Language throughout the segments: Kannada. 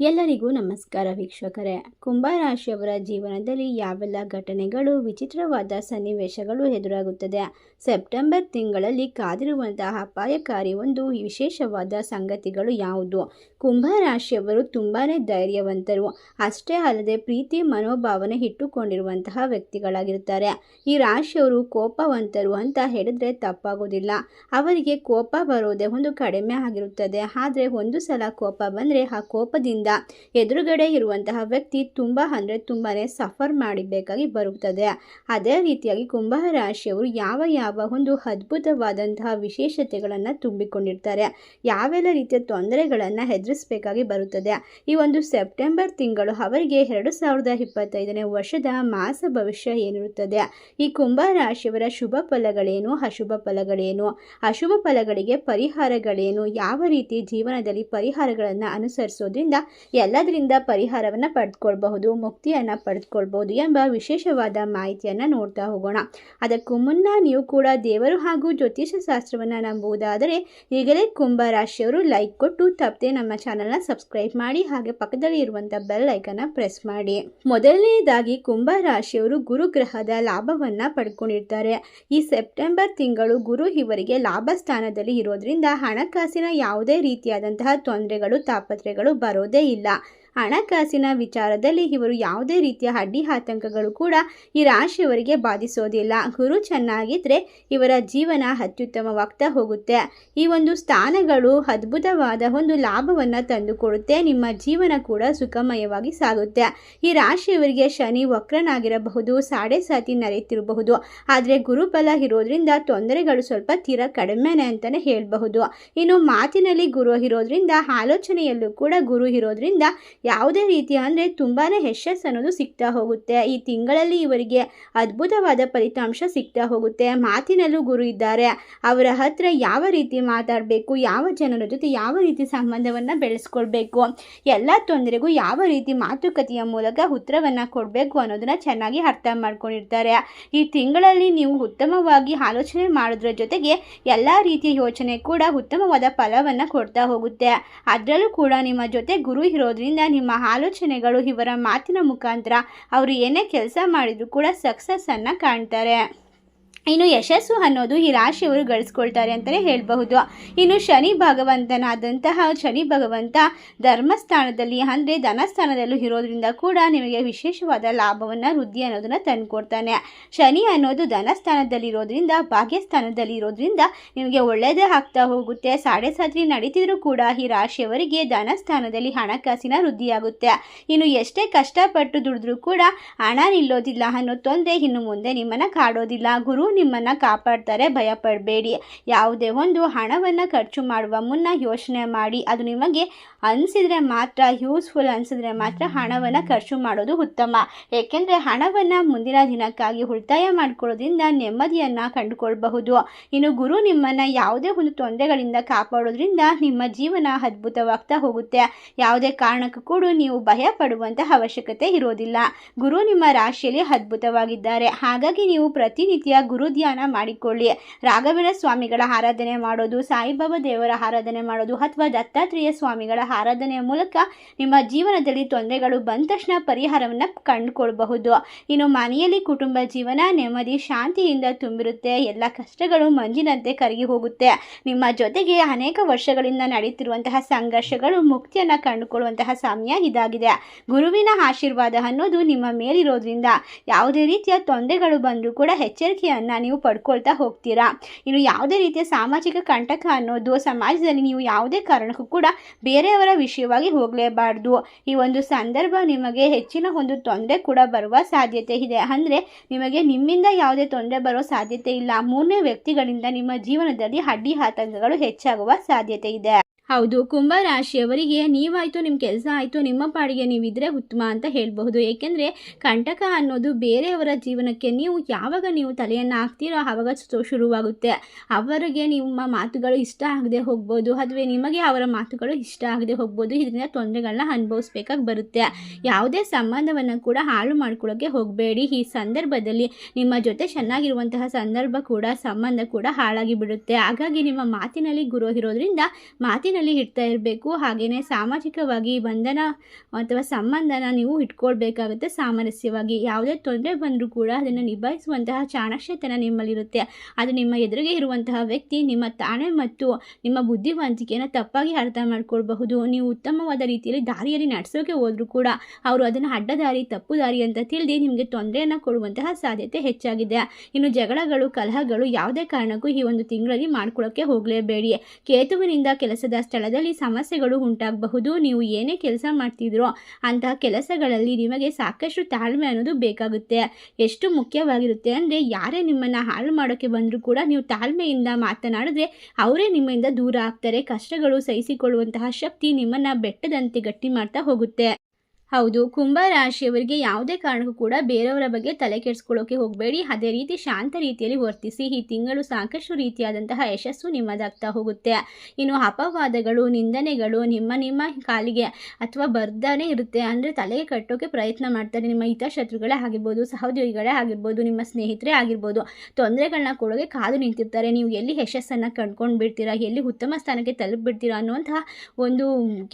ಎಲ್ಲರಿಗೂ ನಮಸ್ಕಾರ ವೀಕ್ಷಕರೇ. ಕುಂಭರಾಶಿಯವರ ಜೀವನದಲ್ಲಿ ಯಾವೆಲ್ಲ ಘಟನೆಗಳು, ವಿಚಿತ್ರವಾದ ಸನ್ನಿವೇಶಗಳು ಎದುರಾಗುತ್ತದೆ? ಸೆಪ್ಟೆಂಬರ್ ತಿಂಗಳಲ್ಲಿ ಕಾದಿರುವಂತಹ ಅಪಾಯಕಾರಿ ಒಂದು ವಿಶೇಷವಾದ ಸಂಗತಿಗಳು ಯಾವುದು? ಕುಂಭರಾಶಿಯವರು ತುಂಬಾ ಧೈರ್ಯವಂತರು. ಅಷ್ಟೇ ಅಲ್ಲದೆ ಪ್ರೀತಿ, ಮನೋಭಾವನೆ ಇಟ್ಟುಕೊಂಡಿರುವಂತಹ ವ್ಯಕ್ತಿಗಳಾಗಿರುತ್ತಾರೆ. ಈ ರಾಶಿಯವರು ಕೋಪವಂತರು ಅಂತ ಹೇಳಿದ್ರೆ ತಪ್ಪಾಗೋದಿಲ್ಲ. ಅವರಿಗೆ ಕೋಪ ಬರೋದೇ ಒಂದು ಕಡಿಮೆ ಆಗಿರುತ್ತದೆ. ಆದರೆ ಒಂದು ಸಲ ಕೋಪ ಬಂದರೆ ಆ ಕೋಪದಿಂದ ಎದುರುಗಡೆ ಇರುವಂತಹ ವ್ಯಕ್ತಿ ತುಂಬ ಅಂದರೆ ತುಂಬಾ ಸಫರ್ ಮಾಡಿಬೇಕಾಗಿ ಬರುತ್ತದೆ. ಅದೇ ರೀತಿಯಾಗಿ ಕುಂಭ ರಾಶಿಯವರು ಯಾವ ಯಾವ ಒಂದು ಅದ್ಭುತವಾದಂತಹ ವಿಶೇಷತೆಗಳನ್ನು ತುಂಬಿಕೊಂಡಿರ್ತಾರೆ, ಯಾವೆಲ್ಲ ರೀತಿಯ ತೊಂದರೆಗಳನ್ನು ಎದುರಿಸಬೇಕಾಗಿ ಬರುತ್ತದೆ. ಈ ಒಂದು ಸೆಪ್ಟೆಂಬರ್ ತಿಂಗಳು ಅವರಿಗೆ ಎರಡು ಸಾವಿರದ ಇಪ್ಪತ್ತೈದನೇ ವರ್ಷದ ಮಾಸ ಭವಿಷ್ಯ ಏನಿರುತ್ತದೆ? ಈ ಕುಂಭ ರಾಶಿಯವರ ಶುಭ ಫಲಗಳೇನು? ಅಶುಭ ಫಲಗಳೇನು? ಅಶುಭ ಫಲಗಳಿಗೆ ಪರಿಹಾರಗಳೇನು? ಯಾವ ರೀತಿ ಜೀವನದಲ್ಲಿ ಪರಿಹಾರಗಳನ್ನು ಅನುಸರಿಸೋದ್ರಿಂದ ಎಲ್ಲದರಿಂದ ಪರಿಹಾರವನ್ನು ಪಡೆದುಕೊಳ್ಬಹುದು ಮುಕ್ತಿಯನ್ನು ಪಡೆದುಕೊಳ್ಬಹುದು ಎಂಬ ವಿಶೇಷವಾದ ಮಾಹಿತಿಯನ್ನು ನೋಡ್ತಾ ಹೋಗೋಣ. ಅದಕ್ಕೂ ಮುನ್ನ ನೀವು ಕೂಡ ದೇವರು ಹಾಗೂ ಜ್ಯೋತಿಷ ಶಾಸ್ತ್ರವನ್ನು ನಂಬುವುದಾದರೆ ಈಗಲೇ ಕುಂಭ ರಾಶಿಯವರು ಲೈಕ್ ಕೊಟ್ಟು ತಪ್ಪದೆ ನಮ್ಮ ಚಾನಲ್ನ ಸಬ್ಸ್ಕ್ರೈಬ್ ಮಾಡಿ ಹಾಗೆ ಪಕ್ಕದಲ್ಲಿ ಇರುವಂಥ ಬೆಲ್ ಐಕನ್ನ ಪ್ರೆಸ್ ಮಾಡಿ. ಮೊದಲನೆಯದಾಗಿ ಕುಂಭ ರಾಶಿಯವರು ಗುರುಗ್ರಹದ ಲಾಭವನ್ನು ಪಡ್ಕೊಂಡಿರ್ತಾರೆ. ಈ ಸೆಪ್ಟೆಂಬರ್ ತಿಂಗಳು ಗುರು ಇವರಿಗೆ ಲಾಭ ಸ್ಥಾನದಲ್ಲಿ ಇರೋದ್ರಿಂದ ಹಣಕಾಸಿನ ಯಾವುದೇ ರೀತಿಯಾದಂತಹ ತೊಂದರೆಗಳು ತಾಪತ್ರೆಗಳು ಬರೋದೇ ಇಲ್ಲ ಹಣಕಾಸಿನ ವಿಚಾರದಲ್ಲಿ ಇವರು ಯಾವುದೇ ರೀತಿಯ ಅಡ್ಡಿ ಆತಂಕಗಳು ಕೂಡ ಈ ರಾಶಿಯವರಿಗೆ ಬಾಧಿಸೋದಿಲ್ಲ. ಗುರು ಚೆನ್ನಾಗಿದ್ದರೆ ಇವರ ಜೀವನ ಅತ್ಯುತ್ತಮವಾಗ್ತಾ ಹೋಗುತ್ತೆ. ಈ ಒಂದು ಸ್ಥಾನಗಳು ಅದ್ಭುತವಾದ ಒಂದು ಲಾಭವನ್ನು ತಂದುಕೊಡುತ್ತೆ. ನಿಮ್ಮ ಜೀವನ ಕೂಡ ಸುಖಮಯವಾಗಿ ಸಾಗುತ್ತೆ. ಈ ರಾಶಿಯವರಿಗೆ ಶನಿ ವಕ್ರನಾಗಿರಬಹುದು ಸಾಡೆ ಸಾತಿ ನರೆಯುತ್ತಿರಬಹುದು ಆದರೆ ಗುರುಬಲ ಇರೋದ್ರಿಂದ ತೊಂದರೆಗಳು ಸ್ವಲ್ಪ ತೀರ ಕಡಿಮೆನೆ ಅಂತಲೇ ಹೇಳಬಹುದು. ಇನ್ನು ಮಾತಿನಲ್ಲಿ ಗುರು ಇರೋದ್ರಿಂದ, ಆಲೋಚನೆಯಲ್ಲೂ ಕೂಡ ಗುರು ಇರೋದ್ರಿಂದ ಯಾವುದೇ ರೀತಿಯ ಅಂದರೆ ತುಂಬಾ ಯಶಸ್ಸು ಅನ್ನೋದು ಸಿಗ್ತಾ ಹೋಗುತ್ತೆ. ಈ ತಿಂಗಳಲ್ಲಿ ಇವರಿಗೆ ಅದ್ಭುತವಾದ ಫಲಿತಾಂಶ ಸಿಗ್ತಾ ಹೋಗುತ್ತೆ. ಮಾತಿನಲ್ಲೂ ಗುರು ಇದ್ದಾರೆ. ಅವರ ಹತ್ರ ಯಾವ ರೀತಿ ಮಾತಾಡಬೇಕು, ಯಾವ ಜನರ ಜೊತೆ ಯಾವ ರೀತಿ ಸಂಬಂಧವನ್ನು ಬೆಳೆಸ್ಕೊಳ್ಬೇಕು, ಎಲ್ಲ ತೊಂದರೆಗೂ ಯಾವ ರೀತಿ ಮಾತುಕತೆಯ ಮೂಲಕ ಉತ್ತರವನ್ನು ಕೊಡಬೇಕು ಅನ್ನೋದನ್ನ ಚೆನ್ನಾಗಿ ಅರ್ಥ ಮಾಡ್ಕೊಂಡಿರ್ತಾರೆ. ಈ ತಿಂಗಳಲ್ಲಿ ನೀವು ಉತ್ತಮವಾಗಿ ಆಲೋಚನೆ ಮಾಡೋದ್ರ ಜೊತೆಗೆ ಎಲ್ಲ ರೀತಿಯ ಯೋಚನೆ ಕೂಡ ಉತ್ತಮವಾದ ಫಲವನ್ನು ಕೊಡ್ತಾ ಹೋಗುತ್ತೆ. ಅದರಲ್ಲೂ ಕೂಡ ನಿಮ್ಮ ಜೊತೆ ಗುರು ಇರೋದ್ರಿಂದ ನಿಮ್ಮ ಆಲೋಚನೆಗಳು ಇವರ ಮಾತಿನ ಮುಖಾಂತರ ಅವರು ಏನೇ ಕೆಲಸ ಮಾಡಿದರೂ ಕೂಡ ಸಕ್ಸಸ್ಸನ್ನು ಕಾಣ್ತಾರೆ. ಇನ್ನು ಯಶಸ್ಸು ಅನ್ನೋದು ಈ ರಾಶಿಯವರು ಗಳಿಸ್ಕೊಳ್ತಾರೆ ಅಂತಲೇ ಹೇಳಬಹುದು. ಇನ್ನು ಶನಿ ಭಗವಂತನಾದಂತಹ, ಶನಿ ಭಗವಂತ ಧರ್ಮಸ್ಥಾನದಲ್ಲಿ, ಅಂದರೆ ಧನಸ್ಥಾನದಲ್ಲೂ ಇರೋದ್ರಿಂದ ಕೂಡ ನಿಮಗೆ ವಿಶೇಷವಾದ ಲಾಭವನ್ನು ವೃದ್ಧಿ ಅನ್ನೋದನ್ನು ತಂದುಕೊಡ್ತಾನೆ. ಶನಿ ಅನ್ನೋದು ಧನಸ್ಥಾನದಲ್ಲಿ ಇರೋದ್ರಿಂದ, ಭಾಗ್ಯಸ್ಥಾನದಲ್ಲಿ ಇರೋದ್ರಿಂದ ನಿಮಗೆ ಒಳ್ಳೆಯದೇ ಆಗ್ತಾ ಹೋಗುತ್ತೆ. ಸಾಡೆ ಸಾತ್ರಿ ನಡೀತಿದ್ರೂ ಕೂಡ ಈ ರಾಶಿಯವರಿಗೆ ಧನಸ್ಥಾನದಲ್ಲಿ ಹಣಕಾಸಿನ ವೃದ್ಧಿಯಾಗುತ್ತೆ. ಇನ್ನು ಎಷ್ಟೇ ಕಷ್ಟಪಟ್ಟು ದುಡಿದ್ರೂ ಕೂಡ ಹಣ ನಿಲ್ಲೋದಿಲ್ಲ ಅನ್ನೋ ತೊಂದರೆ ಇನ್ನು ಮುಂದೆ ನಿಮ್ಮನ್ನು ಕಾಡೋದಿಲ್ಲ. ಗುರು ನಿಮ್ಮನ್ನು ಕಾಪಾಡ್ತಾರೆ, ಭಯಪಡಬೇಡಿ. ಯಾವುದೇ ಒಂದು ಹಣವನ್ನು ಖರ್ಚು ಮಾಡುವ ಮುನ್ನ ಯೋಚನೆ ಮಾಡಿ. ಅದು ನಿಮಗೆ ಅನಿಸಿದರೆ ಮಾತ್ರ ಯೂಸ್ಫುಲ್ ಅನಿಸಿದ್ರೆ ಮಾತ್ರ ಹಣವನ್ನು ಖರ್ಚು ಮಾಡೋದು ಉತ್ತಮ. ಏಕೆಂದರೆ ಹಣವನ್ನು ಮುಂದಿನ ದಿನಕ್ಕಾಗಿ ಉಳಿತಾಯ ಮಾಡಿಕೊಳ್ಳೋದ್ರಿಂದ ನೆಮ್ಮದಿಯನ್ನು ಕಂಡುಕೊಳ್ಬಹುದು. ಇನ್ನು ಗುರು ನಿಮ್ಮನ್ನು ಯಾವುದೇ ಒಂದು ತೊಂದರೆಗಳಿಂದ ಕಾಪಾಡೋದ್ರಿಂದ ನಿಮ್ಮ ಜೀವನ ಅದ್ಭುತವಾಗ್ತಾ ಹೋಗುತ್ತೆ. ಯಾವುದೇ ಕಾರಣಕ್ಕೂ ಕೂಡ ನೀವು ಭಯ ಪಡುವಂತಹ ಅವಶ್ಯಕತೆ ಇರೋದಿಲ್ಲ. ಗುರು ನಿಮ್ಮ ರಾಶಿಯಲ್ಲಿ ಅದ್ಭುತವಾಗಿದ್ದಾರೆ. ಹಾಗಾಗಿ ನೀವು ಪ್ರತಿನಿತ್ಯ ಗುರು ಧ್ಯಾನ ಮಾಡಿಕೊಳ್ಳಿ. ರಾಘವೇಂದ್ರ ಸ್ವಾಮಿಗಳ ಆರಾಧನೆ ಮಾಡೋದು, ಸಾಯಿಬಾಬಾ ದೇವರ ಆರಾಧನೆ ಮಾಡೋದು ಅಥವಾ ದತ್ತಾತ್ರೇಯ ಸ್ವಾಮಿಗಳ ಆರಾಧನೆಯ ಮೂಲಕ ನಿಮ್ಮ ಜೀವನದಲ್ಲಿ ತೊಂದರೆಗಳು ಬಂದ ತಕ್ಷಣ ಪರಿಹಾರವನ್ನು ಕಂಡುಕೊಳ್ಬಹುದು. ಇನ್ನು ಮನೆಯಲ್ಲಿ ಕುಟುಂಬ ಜೀವನ ನೆಮ್ಮದಿ, ಶಾಂತಿಯಿಂದ ತುಂಬಿರುತ್ತೆ. ಎಲ್ಲ ಕಷ್ಟಗಳು ಮಂಜಿನಂತೆ ಕರಗಿ ಹೋಗುತ್ತೆ. ನಿಮ್ಮ ಜೊತೆಗೆ ಅನೇಕ ವರ್ಷಗಳಿಂದ ನಡೆಯುತ್ತಿರುವಂತಹ ಸಂಘರ್ಷಗಳು ಮುಕ್ತಿಯನ್ನು ಕಂಡುಕೊಳ್ಳುವಂತಹ ಸಮಯ ಇದಾಗಿದೆ. ಗುರುವಿನ ಆಶೀರ್ವಾದ ಅನ್ನೋದು ನಿಮ್ಮ ಮೇಲಿರೋದ್ರಿಂದ. ಯಾವುದೇ ರೀತಿಯ ತೊಂದರೆಗಳು ಬಂದರೂ ಕೂಡ ಎಚ್ಚರಿಕೆಯನ್ನು ನೀವು ಪಡ್ಕೊಳ್ತಾ ಹೋಗ್ತೀರಾ? ಇನ್ನು ಯಾವುದೇ ರೀತಿಯ ಸಾಮಾಜಿಕ ಕಂಟಕ ಅನ್ನೋದು ಸಮಾಜದಲ್ಲಿ ನೀವು ಯಾವುದೇ ಕಾರಣಕ್ಕೂ ಕೂಡ ಬೇರೆಯವರ ವಿಷಯವಾಗಿ ಹೋಗಲೇಬಾರ್ದು. ಈ ಒಂದು ಸಂದರ್ಭ ನಿಮಗೆ ಹೆಚ್ಚಿನ ಒಂದು ತೊಂದರೆ ಕೂಡ ಬರುವ ಸಾಧ್ಯತೆ ಇದೆ. ಅಂದರೆ ನಿಮಗೆ ನಿಮ್ಮಿಂದ ಯಾವುದೇ ತೊಂದರೆ ಬರೋ ಸಾಧ್ಯತೆ ಇಲ್ಲ. ಮೂರನೇ ವ್ಯಕ್ತಿಗಳಿಂದ ನಿಮ್ಮ ಜೀವನದಲ್ಲಿ ಅಡ್ಡಿ ಆತಂಕಗಳು ಹೆಚ್ಚಾಗುವ ಸಾಧ್ಯತೆ ಇದೆ. ಹೌದು ಕುಂಭ ರಾಶಿಯವರಿಗೆ ನೀವಾಯಿತು ನಿಮ್ಮ ಕೆಲಸ ಆಯಿತು, ನಿಮ್ಮ ಪಾಡಿಗೆ ನೀವಿದ್ರೆ ಉತ್ತಮ ಅಂತ ಹೇಳಬಹುದು. ಏಕೆಂದರೆ ಕಂಟಕ ಅನ್ನೋದು ಬೇರೆಯವರ ಜೀವನಕ್ಕೆ ನೀವು ಯಾವಾಗ ನೀವು ತಲೆಯನ್ನು ಹಾಕ್ತೀರೋ ಆವಾಗ ಶುರುವಾಗುತ್ತೆ. ಅವರಿಗೆ ನಿಮ್ಮ ಮಾತುಗಳು ಇಷ್ಟ ಆಗದೆ ಹೋಗ್ಬೋದು ಅಥವಾ ನಿಮಗೆ ಅವರ ಮಾತುಗಳು ಇಷ್ಟ ಆಗದೆ ಹೋಗ್ಬೋದು, ಇದರಿಂದ ತೊಂದರೆಗಳನ್ನ ಅನುಭವಿಸ್ಬೇಕಾಗಿ ಬರುತ್ತೆ. ಯಾವುದೇ ಸಂಬಂಧವನ್ನು ಕೂಡ ಹಾಳು ಮಾಡ್ಕೊಳ್ಳೋಕ್ಕೆ ಹೋಗಬೇಡಿ. ಈ ಸಂದರ್ಭದಲ್ಲಿ ನಿಮ್ಮ ಜೊತೆ ಚೆನ್ನಾಗಿರುವಂತಹ ಸಂದರ್ಭ ಕೂಡ, ಸಂಬಂಧ ಕೂಡ ಹಾಳಾಗಿ ಬಿಡುತ್ತೆ ಹಾಗಾಗಿ ನಿಮ್ಮ ಮಾತಿನಲ್ಲಿ ಗುರು ಇರೋದ್ರಿಂದ ಮಾತಿನ ಬದುಕಿನಲ್ಲಿ ಇಡ್ತಾ ಇರಬೇಕು. ಹಾಗೆಯೇ ಸಾಮಾಜಿಕವಾಗಿ ಬಂಧನ ಅಥವಾ ಸಂಬಂಧನ ನೀವು ಇಟ್ಕೊಳ್ಬೇಕಾಗುತ್ತೆ ಸಾಮರಸ್ಯವಾಗಿ. ಯಾವುದೇ ತೊಂದರೆ ಬಂದರೂ ಕೂಡ ಅದನ್ನು ನಿಭಾಯಿಸುವಂತಹ ಚಾಣಾಕ್ಷತನ ನಿಮ್ಮಲ್ಲಿರುತ್ತೆ. ಅದು ನಿಮ್ಮ ಎದುರಿಗೆ ಇರುವಂತಹ ವ್ಯಕ್ತಿ, ನಿಮ್ಮ ತಾಣೆ ಮತ್ತು ನಿಮ್ಮ ಬುದ್ಧಿವಂತಿಕೆಯನ್ನು ತಪ್ಪಾಗಿ ಅರ್ಥ ಮಾಡ್ಕೊಳ್ಬಹುದು. ನೀವು ಉತ್ತಮವಾದ ರೀತಿಯಲ್ಲಿ ದಾರಿಯಲ್ಲಿ ನಡೆಸೋಕೆ ಹೋದರೂ ಕೂಡ ಅವರು ಅದನ್ನು ಅಡ್ಡದಾರಿ ತಪ್ಪು ದಾರಿ ಅಂತ ತಿಳಿದು ನಿಮಗೆ ತೊಂದರೆಯನ್ನು ಕೊಡುವಂತಹ ಸಾಧ್ಯತೆ ಹೆಚ್ಚಾಗಿದೆ. ಇನ್ನು ಜಗಳಗಳು, ಕಲಹಗಳು ಯಾವುದೇ ಕಾರಣಕ್ಕೂ ಈ ಒಂದು ತಿಂಗಳಲ್ಲಿ ಮಾಡ್ಕೊಳ್ಳೋಕ್ಕೆ ಹೋಗಲೇಬೇಡಿ. ಕೇತುವಿನಿಂದ ಕೆಲಸದ ಸ್ಥಳದಲ್ಲಿ ಸಮಸ್ಯೆಗಳು ಉಂಟಾಗಬಹುದು, ನೀವು ಏನೇ ಕೆಲಸ ಮಾಡ್ತಿದ್ರೋ ಅಂತಹ ಕೆಲಸಗಳಲ್ಲಿ ನಿಮಗೆ ಸಾಕಷ್ಟು ತಾಳ್ಮೆ ಅನ್ನೋದು ಬೇಕಾಗುತ್ತೆ. ಎಷ್ಟು ಮುಖ್ಯವಾಗಿರುತ್ತೆ ಅಂದರೆ ಯಾರೇ ನಿಮ್ಮನ್ನು ಹಾಳು ಮಾಡೋಕ್ಕೆ ಬಂದರೂ ಕೂಡ ನೀವು ತಾಳ್ಮೆಯಿಂದ ಮಾತನಾಡಿದ್ರೆ ಅವರೇ ನಿಮ್ಮಿಂದ ದೂರ ಆಗ್ತಾರೆ. ಕಷ್ಟಗಳು ಸಹಿಸಿಕೊಳ್ಳುವಂತಹ ಶಕ್ತಿ ನಿಮ್ಮನ್ನು ಬೆಟ್ಟದಂತೆ ಗಟ್ಟಿ ಮಾಡ್ತಾ ಹೋಗುತ್ತೆ. ಹೌದು, ಕುಂಭ ರಾಶಿಯವರಿಗೆ ಯಾವುದೇ ಕಾರಣಕ್ಕೂ ಕೂಡ ಬೇರೆಯವರ ಬಗ್ಗೆ ತಲೆ ಕೆಡಿಸ್ಕೊಳ್ಳೋಕೆ ಹೋಗಬೇಡಿ. ಅದೇ ರೀತಿ ಶಾಂತ ರೀತಿಯಲ್ಲಿ ವರ್ತಿಸಿ, ಈ ತಿಂಗಳು ಸಾಕಷ್ಟು ರೀತಿಯಾದಂತಹ ಯಶಸ್ಸು ನಿಮ್ಮದಾಗ್ತಾ ಹೋಗುತ್ತೆ. ಇನ್ನು ಅಪವಾದಗಳು, ನಿಂದನೆಗಳು ನಿಮ್ಮ ನಿಮ್ಮ ಕಾಲಿಗೆ ಅಥವಾ ಬರ್ದಾನೆ ಇರುತ್ತೆ. ಅಂದರೆ ತಲೆಗೆ ಕಟ್ಟೋಕೆ ಪ್ರಯತ್ನ ಮಾಡ್ತಾರೆ. ನಿಮ್ಮ ಹಿತಶತ್ರುಗಳೇ ಆಗಿರ್ಬೋದು, ಸಹೋದ್ಯೋಗಿಗಳೇ ಆಗಿರ್ಬೋದು, ನಿಮ್ಮ ಸ್ನೇಹಿತರೇ ಆಗಿರ್ಬೋದು ತೊಂದರೆಗಳನ್ನ ಕೊಡೋಕೆ ಕಾದು ನಿಂತಿರ್ತಾರೆ. ನೀವು ಎಲ್ಲಿ ಯಶಸ್ಸನ್ನು ಕಂಡ್ಕೊಂಡು ಬಿಡ್ತೀರಾ ಎಲ್ಲಿ ಉತ್ತಮ ಸ್ಥಾನಕ್ಕೆ ತಲುಪಿಬಿಡ್ತೀರಾ ಅನ್ನುವಂತಹ ಒಂದು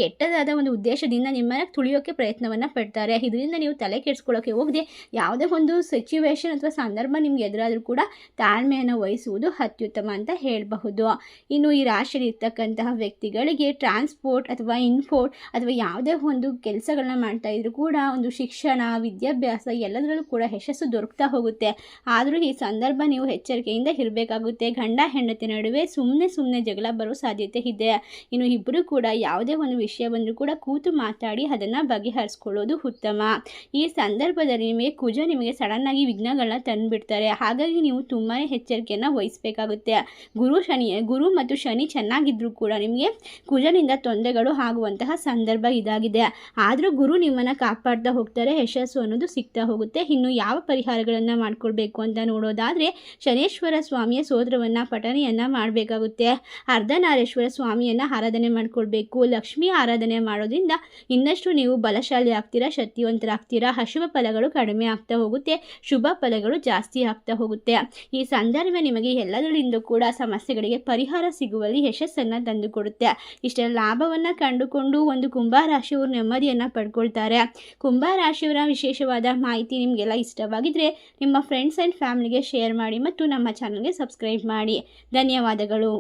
ಕೆಟ್ಟದಾದ ಒಂದು ಉದ್ದೇಶದಿಂದ ನಿಮ್ಮನ್ನು ತುಳಿಯೋಕೆ ಪ್ರಯತ್ನವನ್ನು ಪಡ್ತಾರೆ. ಇದರಿಂದ ನೀವು ತಲೆ ಕೆಡಿಸ್ಕೊಳ್ಳೋಕೆ ಹೋಗದೆ ಯಾವುದೇ ಒಂದು ಸಿಚುವೇಶನ್ ಅಥವಾ ಸಂದರ್ಭ ನಿಮ್ಗೆ ಎದುರಾದರೂ ಕೂಡ ತಾಳ್ಮೆಯನ್ನು ವಹಿಸುವುದು ಅತ್ಯುತ್ತಮ ಅಂತ ಹೇಳಬಹುದು. ಇನ್ನು ಈ ರಾಶಿಯಲ್ಲಿ ಇರ್ತಕ್ಕಂತಹ ವ್ಯಕ್ತಿಗಳಿಗೆ ಟ್ರಾನ್ಸ್ಪೋರ್ಟ್ ಅಥವಾ ಇನ್ಫೋರ್ಟ್ ಅಥವಾ ಯಾವುದೇ ಒಂದು ಕೆಲಸಗಳನ್ನ ಮಾಡ್ತಾ ಇದ್ರು ಕೂಡ ಒಂದು ಶಿಕ್ಷಣ, ವಿದ್ಯಾಭ್ಯಾಸ ಎಲ್ಲದರಲ್ಲೂ ಕೂಡ ಯಶಸ್ಸು ದೊರಕ್ತಾ ಹೋಗುತ್ತೆ. ಆದರೂ ಈ ಸಂದರ್ಭ ನೀವು ಎಚ್ಚರಿಕೆಯಿಂದ ಇರಬೇಕಾಗುತ್ತೆ. ಗಂಡ ಹೆಂಡತಿ ನಡುವೆ ಸುಮ್ಮನೆ ಸುಮ್ಮನೆ ಜಗಳ ಬರೋ ಸಾಧ್ಯತೆ ಇದೆ. ಇನ್ನು ಇಬ್ಬರು ಕೂಡ ಯಾವುದೇ ಒಂದು ವಿಷಯ ಬಂದರೂ ಕೂಡ ಕೂತು ಮಾತಾಡಿ ಅದನ್ನು ಬಗೆಹರಿಸ್ಕೊಳ್ಳೋದು ಉತ್ತಮ. ಈ ಸಂದರ್ಭದಲ್ಲಿ ನಿಮಗೆ ಕುಜ ನಿಮಗೆ ಸಡನ್ನಾಗಿ ವಿಘ್ನಗಳನ್ನ ತಂದುಬಿಡ್ತಾರೆ. ಹಾಗಾಗಿ ನೀವು ತುಂಬಾ ಎಚ್ಚರಿಕೆಯನ್ನು ವಹಿಸಬೇಕಾಗುತ್ತೆ. ಗುರು ಶನಿ, ಗುರು ಮತ್ತು ಶನಿ ಚೆನ್ನಾಗಿದ್ದರೂ ಕೂಡ ನಿಮಗೆ ಕುಜನಿಂದ ತೊಂದರೆಗಳು ಆಗುವಂತಹ ಸಂದರ್ಭ ಇದಾಗಿದೆ. ಆದರೂ ಗುರು ನಿಮ್ಮನ್ನು ಕಾಪಾಡ್ತಾ ಹೋಗ್ತಾರೆ, ಯಶಸ್ಸು ಅನ್ನೋದು ಸಿಗ್ತಾ ಹೋಗುತ್ತೆ. ಇನ್ನು ಯಾವ ಪರಿಹಾರಗಳನ್ನು ಮಾಡ್ಕೊಳ್ಬೇಕು ಅಂತ ನೋಡೋದಾದರೆ ಶನೇಶ್ವರ ಸ್ವಾಮಿಯ ಸೋದರವನ್ನು, ಪಠನೆಯನ್ನು ಮಾಡಬೇಕಾಗುತ್ತೆ. ಅರ್ಧನಾರೇಶ್ವರ ಸ್ವಾಮಿಯನ್ನು ಆರಾಧನೆ ಮಾಡಿಕೊಳ್ಬೇಕು. ಲಕ್ಷ್ಮಿ ಆರಾಧನೆ ಮಾಡೋದ್ರಿಂದ ಇನ್ನಷ್ಟು ನೀವು ಬಲಶಾಲಿ ಆಗ್ತೀರಾ ಶಕ್ತಿವಂತರಾಗ್ತೀರಾ ಅಶುಭ ಫಲಗಳು ಕಡಿಮೆ ಆಗ್ತಾ ಹೋಗುತ್ತೆ, ಶುಭ ಫಲಗಳು ಜಾಸ್ತಿ ಆಗ್ತಾ ಹೋಗುತ್ತೆ. ಈ ಸಂದರ್ಭ ನಿಮಗೆ ಎಲ್ಲದರಿಂದ ಕೂಡ ಸಮಸ್ಯೆಗಳಿಗೆ ಪರಿಹಾರ ಸಿಗುವಲ್ಲಿ ಯಶಸ್ಸನ್ನು ತಂದುಕೊಡುತ್ತೆ. ಇಷ್ಟೆಲ್ಲ ಲಾಭವನ್ನು ಕಂಡುಕೊಂಡು ಒಂದು ಕುಂಭರಾಶಿಯವರು ನೆಮ್ಮದಿಯನ್ನು ಪಡ್ಕೊಳ್ತಾರೆ. ಕುಂಭರಾಶಿಯವರ ವಿಶೇಷವಾದ ಮಾಹಿತಿ ನಿಮಗೆಲ್ಲ ಇಷ್ಟವಾಗಿದ್ದರೆ ನಿಮ್ಮ ಫ್ರೆಂಡ್ಸ್ ಆ್ಯಂಡ್ ಫ್ಯಾಮಿಲಿಗೆ ಶೇರ್ ಮಾಡಿ ಮತ್ತು ನಮ್ಮ ಚಾನಲ್ಗೆ ಸಬ್ಸ್ಕ್ರೈಬ್ ಮಾಡಿ. ಧನ್ಯವಾದಗಳು.